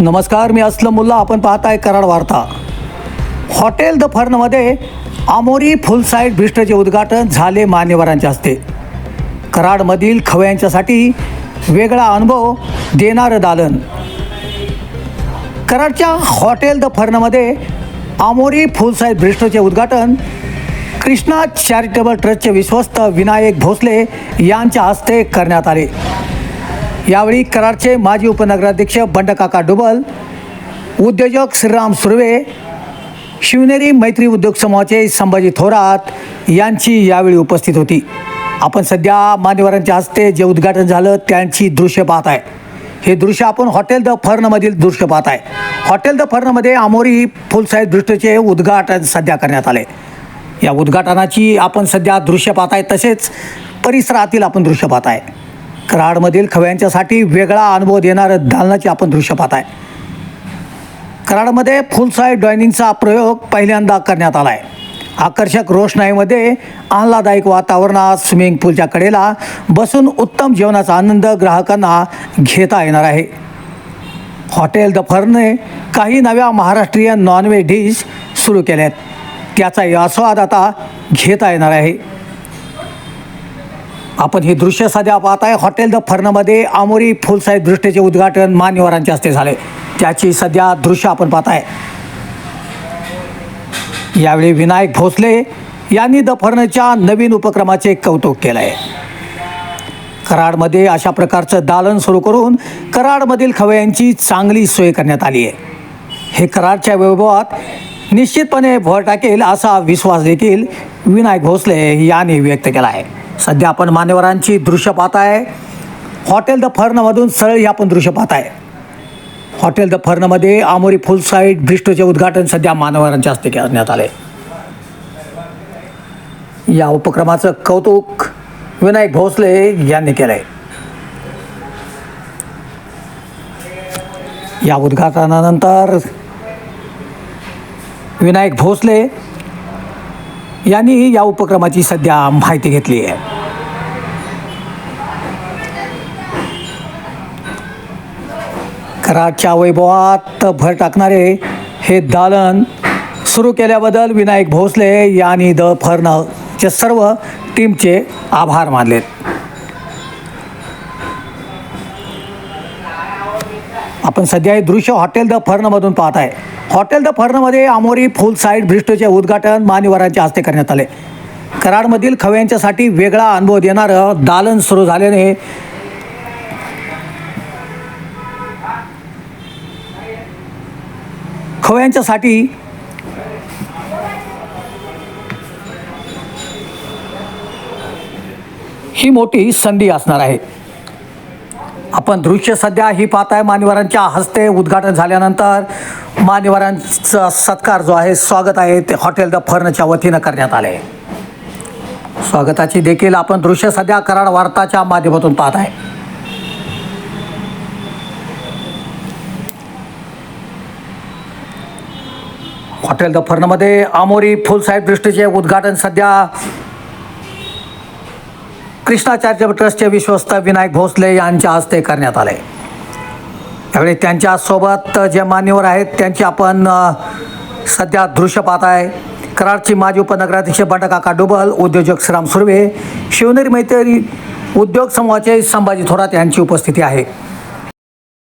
नमस्कार मी असलम मुल्ला आपण पाहताय कराड वार्ता. हॉटेल द फर्नमध्ये आमोरी फुल साईड उद्घाटन झाले मान्यवरांच्या हस्ते. कराडमधील खवयांच्यासाठी वेगळा अनुभव देणारं दालन. कराडच्या हॉटेल द फर्नमध्ये आमोरी फुल साईज ब्रिस्टोचे उद्घाटन कृष्णा चॅरिटेबल ट्रस्टचे विश्वस्त विनायक भोसले यांच्या हस्ते करण्यात आले. यावेळी कराडचे माजी उपनगराध्यक्ष बंडकाका डुबल उद्योजक श्रीराम सुर्वे शिवनेरी मैत्री उद्योग समूहाचे संभाजी थोरात यांची यावेळी उपस्थित होती. आपण सध्या मान्यवरांच्या हस्ते जे उद्घाटन झालं त्यांची दृश्य पाहत आहे. हे दृश्य आपण हॉटेल द फर्नमधील दृश्य पाहत आहे. हॉटेल द फर्नमध्ये आमोरी फुलसाईज दृष्टीचे उद्घाटन सध्या करण्यात आले. या उद्घाटनाची आपण सध्या दृश्य पाहत आहे तसेच परिसरातील आपण दृश्य पाहत आहे. कराडमधील खव्यांच्यासाठी वेगळा अनुभव देणारं दालनाचे आपण दृश्य पाहत आहे कराडमध्ये फुल साईड डायनिंगचा प्रयोग पहिल्यांदा करण्यात आला आहे आकर्षक रोषणाईमध्ये आल्हादायक वातावरणात स्विमिंग पूलच्या कडेला बसून उत्तम जेवणाचा आनंद ग्राहकांना घेता येणार आहे. हॉटेल द फरने काही नव्या महाराष्ट्रीयन नॉनव्हेज डिश सुरू केल्या आहेत त्याचाही आस्वाद आता घेता येणार आहे. आपण हे दृश्य सध्या पाहताय. हॉटेल द फर्नमध्ये आमोरी फुलसाहेब दृष्टीचे उद्घाटन मान्यवरांच्या हस्ते झाले. त्याची सध्या दृश्य आपण पाहताय. यावेळी विनायक भोसले यांनी द फर्नच्या नवीन उपक्रमाचे कौतुक केलं आहे कराडमध्ये अशा प्रकारचं दालन सुरू करून कराडमधील खवयांची चांगली सोय करण्यात आली आहे. हे कराडच्या वैभवात निश्चितपणे भर टाकेल असा विश्वास देखील विनायक भोसले यांनी व्यक्त केला आहे. सध्या आपण मान्यवरांची दृश्य आहे हॉटेल द फर्नमधून सरळ हे आपण दृश्य आहे हॉटेल द फर्नमध्ये आमोरी फुल साईड ब्रिस्टोचे उद्घाटन सध्या मान्यवरांच्या हस्ते करण्यात आले. या उपक्रमाचं कौतुक विनायक भोसले यांनी केलं आहे या उद्घाटनानंतर विनायक भोसले यांनी या उपक्रमाची सध्या माहिती घेतली आहे. कराडच्या वैभवात भर टाकणारे हे दालन सुरू केल्याबद्दल विनायक भोसले यांनी द फर्नचे सर्व टीमचे आभार मानलेत. आपण सध्या हे दृश्य हॉटेल द फर्नमधून पाहत आहे हॉटेल द फर्नमध्ये आमोरी फुल साईड ब्रिस्टोचे उद्घाटन मान्यवरांच्या हस्ते करण्यात आले. कराडमधील खव्यांच्यासाठी वेगळा अनुभव देणारं दालन सुरू झाल्याने खव्यांच्यासाठी ही मोठी संधी असणार आहे. आपण दृश्य सध्या ही पाहताय. मान्यवरांच्या हस्ते उद्घाटन झाल्यानंतर मान्यवरांचा सत्कार जो आहे स्वागत आहे. ते हॉटेल द फर्नच्या वतीनं करण्यात आले स्वागताची देखील आपण दृश्य सध्या कराड वार्ताच्या माध्यमातून पाहत आहे हॉटेल द फर्नमध्ये आमोरी फुल साईड दृष्टीचे उद्घाटन सध्या. कृष्णाचार्य ट्रस्टचे विश्वस्त विनायक भोसले यांच्या हस्ते करण्यात आले. त्यावेळी त्यांच्यासोबत जे मान्यवर आहेत त्यांची आपण सध्या दृश्य पाहत आहे. कराडची माजी उपनगराध्यक्ष बटकाका डुबल उद्योजक श्रीराम सुर्वे शिवनेरी मैत्री उद्योग समूहाचे संभाजी थोरात यांची उपस्थिती आहे.